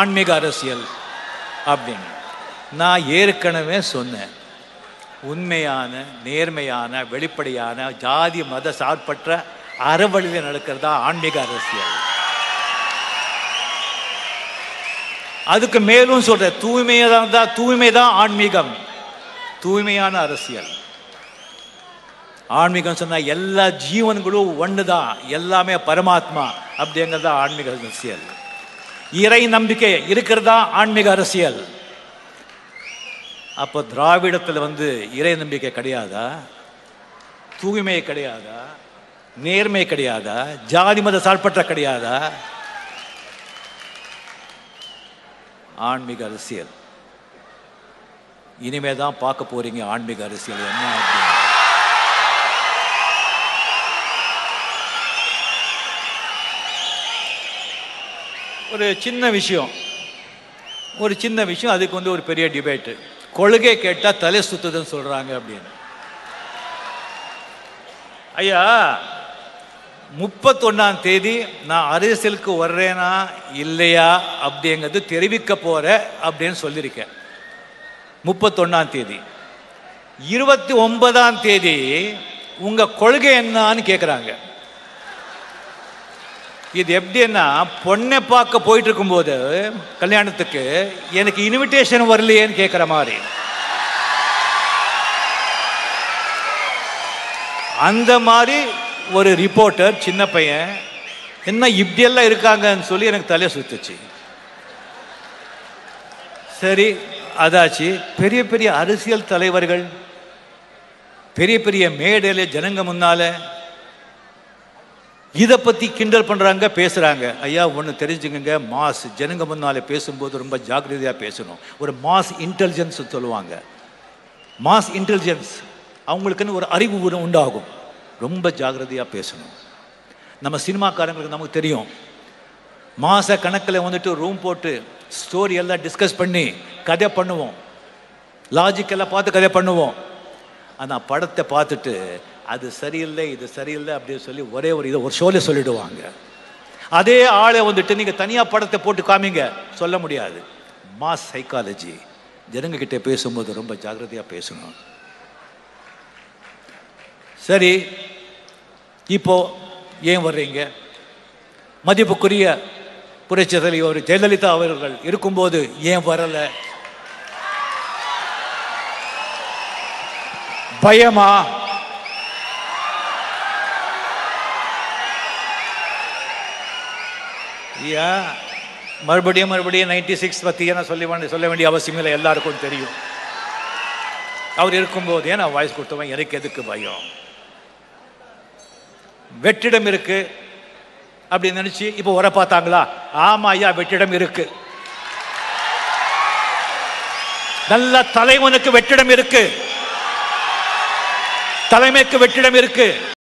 ஆன்மீக அரசியல் அப்படின்னு. நான் ஏற்கனவே சொன்னேன். உண்மையான நேர்மையான வெளிப்படையான ஜாதி மத சார்பற்ற அறவழியில் நடக்கிறதா ஆன்மீக அரசியல். அதுக்கு மேலும் சொல்ற தூய்மையாக தான் தூய்மை தான் ஆன்மீகம். தூய்மையான அரசியல். ஆன்மீகம் சொன்னா எல்லா ஜீவன்களும் ஒன்று தான் எல்லாமே பரமாத்மா அப்படிங்கிறது ஆன்மீக அரசியல். இறை நம்பிக்கை இருக்கிறதா ஆன்மீக அரசியல்? அப்போ திராவிடத்தில் வந்து இறை நம்பிக்கை கிடையாதா? தூய்மை கிடையாதா? நேர்மை கிடையாதா? ஜாதி மத சார்பற்ற கிடையாதா? ஆன்மீக அரசியல். இனிமே தான் பார்க்க போறீங்க ஆன்மீக அரசியல் என்ன ஒரு சின்ன விஷயம். ஒரு சின்ன விஷயம் அதுக்கு வந்து ஒரு பெரிய டிபேட்டு கொள்கை கேட்டால் தலை சுத்துதுன்னு சொல்கிறாங்க அப்படின்னு. ஐயா முப்பத்தொன்னாம் தேதி நான் அரசியலுக்கு வர்றேனா இல்லையா அப்படிங்கிறது தெரிவிக்க போகிறேன் அப்படின்னு சொல்லியிருக்கேன். முப்பத்தொன்னாம் தேதி. இருபத்தி ஒன்பதாம் தேதி உங்கள் கொள்கை என்னான்னு கேட்குறாங்க இது எப்படின்னா பொண்ணை பார்க்க போயிட்டு இருக்கும்போது கல்யாணத்துக்கு எனக்கு இன்விடேஷன் வரலையேன்னு கேட்குற மாதிரி. அந்த மாதிரி ஒரு ரிப்போர்ட்டர் சின்ன பையன் என்ன இப்படியெல்லாம் இருக்காங்கன்னு சொல்லி எனக்கு தலையை சுத்துச்சு. சரி அதாச்சு பெரிய பெரிய அரசியல் தலைவர்கள் பெரிய பெரிய மேடையில் ஜனங்க முன்னால இதை பற்றி கிண்டல் பண்ணுறாங்க பேசுகிறாங்க ஐயா ஒன்று தெரிஞ்சுக்கங்க. மாஸ் ஜனங்க முன்னால் பேசும்போது ரொம்ப ஜாக்கிரதையாக பேசணும். ஒரு மாஸ் இன்டெலிஜென்ஸ் சொல்லுவாங்க. மாஸ் இன்டெலிஜென்ஸ் அவங்களுக்குன்னு ஒரு அறிவு உண்டாகும். ரொம்ப ஜாகிரதையாக பேசணும். நம்ம சினிமாக்காரங்களுக்கு நமக்கு தெரியும். மாத கணக்கில் வந்துட்டு ரூம் போட்டு ஸ்டோரி எல்லாம் டிஸ்கஸ் பண்ணி கதை பண்ணுவோம். லாஜிக்கெல்லாம் பார்த்து கதை பண்ணுவோம். ஆனால் படத்தை பார்த்துட்டு அது சரியில்லை இது சரியில்லை அப்படின்னு சொல்லி ஒரே ஒரு இதை ஒரு ஷோல சொல்லிடுவாங்க. அதே ஆளை வந்துட்டு நீங்கள் தனியாக படத்தை போட்டு காமிங்க சொல்ல முடியாது. மாஸ் சைக்காலஜி ஜனங்கக்கிட்ட பேசும்போது ரொம்ப ஜாக்கிரதையாக பேசணும். சரி இப்போ ஏன் வர்றீங்க? மதிப்புக்குரிய புரட்சி தலைவர் ஜெயலலிதா அவர்கள் இருக்கும்போது ஏன் வரல? பயமா? ஐயா மறுபடியும் மறுபடியும் நைன்டி சிக்ஸ் பற்றி நான் சொல்ல சொல்ல வேண்டிய அவசியம் இல்லை. எல்லாருக்கும் தெரியும். அவர் இருக்கும்போதே நான் வாய்ஸ் கொடுத்தவன் எனக்கு எதுக்கு பயம்? வெற்றிடம் இருக்கு அப்படின்னு நினைச்சு இப்போ உர பார்த்தாங்களா? ஆமா ஐயா வெற்றிடம் இருக்கு. நல்ல தலைவனுக்கு வெற்றிடம் இருக்கு. தலைமைக்கு வெற்றிடம் இருக்கு.